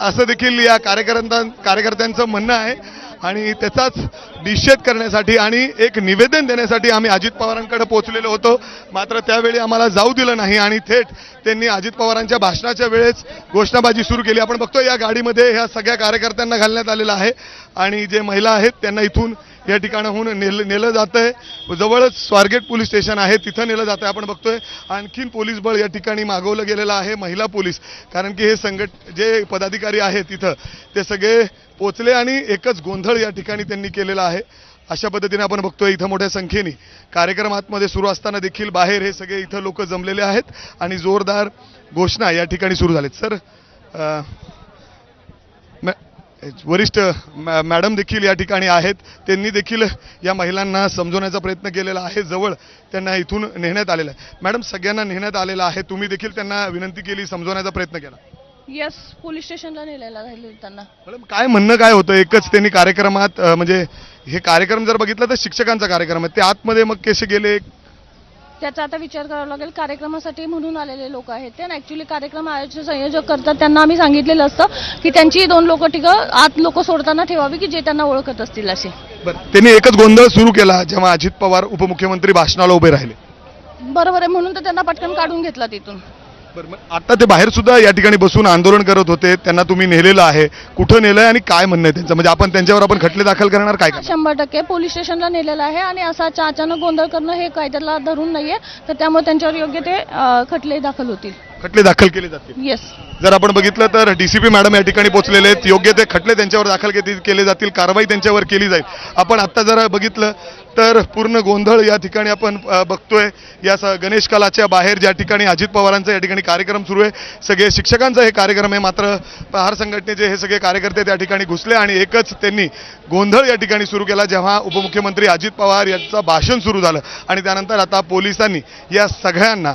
असं देखील या कार्यकर्त्यां कार्यकर्त्यांचं म्हणणं आहे. आणि त्याचाच निषेध करण्यासाठी आणि एक निवेदन देण्यासाठी आम्ही अजित पवारांकडे पोहोचलेलो होतो. मात्र त्यावेळी आम्हाला जाऊ दिलं नाही आणि थेट त्यांनी अजित पवारांच्या भाषणाच्या वेळेस घोषणाबाजी सुरू केली. आपण बघतो या गाडीमध्ये ह्या सगळ्या कार्यकर्त्यांना घालण्यात आलेलं आहे. आणि जे महिला आहेत त्यांना इथून या ठिकाणाहून नेलं नेलं जात आहे जवळच स्वारगेट पोलीस स्टेशन आहे तिथं नेलं जातं आहे आपण बघतोय आणखीन पोलीस बळ या ठिकाणी मागवलं गेलेलं आहे महिला पोलीस. कारण की हे संघट जे पदाधिकारी आहेत तिथं ते सगळे पोचले आणि एकच गोंधळ या ठिकाणी त्यांनी केलेला आहे. अशा पद्धतीने आपण बघतोय इथं मोठ्या संख्येने. कार्यक्रम आतमध्ये सुरू असताना देखील बाहेर हे सगळे इथं लोक जमलेले आहेत आणि जोरदार घोषणा या ठिकाणी सुरू झालेत. सर आ, मॅ- वरिष्ठ मॅ- मॅडम देखील या ठिकाणी आहेत. त्यांनी देखील या महिलांना समजवण्याचा प्रयत्न केलेला आहे. जवळ त्यांना इथून नेण्यात आलेलं आहे. मॅडम सगळ्यांना नेण्यात आलेलं आहे. तुम्ही देखील त्यांना विनंती केली समजवण्याचा प्रयत्न केला. येस पोलीस स्टेशनला नेलेला राहिले त्यांना. मॅडम काय म्हणणं काय होतं? एकच त्यांनी कार्यक्रमात म्हणजे हे कार्यक्रम जर बघितला तर शिक्षकांचा कार्यक्रम आहे. ते आतमध्ये मग कसे गेले? त्याचा आता विचार करावा लागेल. कार्यक्रमासाठी म्हणून आलेले लोक आहेत ते. ऍक्च्युली कार्यक्रम आयोजक संयोजक करतात. त्यांना आम्ही सांगितलेलं असतं की त्यांची दोन लोक ठिकाण आत लोक सोडताना ठेवावी की जे त्यांना ओळखत असतील असे. बरं. त्यांनी एकच गोंधळ सुरू केला जेव्हा अजित पवार उपमुख्यमंत्री भाषणाला उभे राहिले. बरोबर आहे. म्हणून तर त्यांना पटकन काढून घेतला तिथून. बरं आता ते बाहेर सुद्धा या ठिकाणी बसून आंदोलन करत होते त्यांना तुम्ही नेलेलं आहे. कुठं नेलंय आणि काय म्हणणं आहे त्यांचं? म्हणजे आपण त्यांच्यावर आपण खटले दाखल करणार काय शंभर टक्के पोलीस स्टेशनला नेलेलं आहे आणि असा अचानक गोंधळ करणं हे कायद्याला धरून नाहीये. तर त्यामुळे त्यांच्यावर योग्य ते खटले दाखल होतील. खटले दाखल केले जातील. येस जर आपण बघितलं तर डीसीपी मॅडम या ठिकाणी पोहोचलेले आहेत. योग्य ते खटले त्यांच्यावर दाखल केली- जातील. कारवाई त्यांच्यावर केली जाईल. आपण आत्ता जर बघितलं तर पूर्ण गोंधळ या ठिकाणी आपण बघतोय. या स- गणेश कलाच्या बाहेर ज्या ठिकाणी अजित पवारांचा या ठिकाणी कार्यक्रम सुरू आहे. सगळे शिक्षकांचा हे कार्यक्रम आहे. मात्र प्रहार संघटनेचे हे सगळे कार्यकर्ते त्या ठिकाणी घुसले आणि एकच त्यांनी गोंधळ या ठिकाणी सुरू केला जेव्हा उपमुख्यमंत्री अजित पवार यांचं भाषण सुरू झालं. आणि त्यानंतर आता पोलिसांनी या सगळ्यांना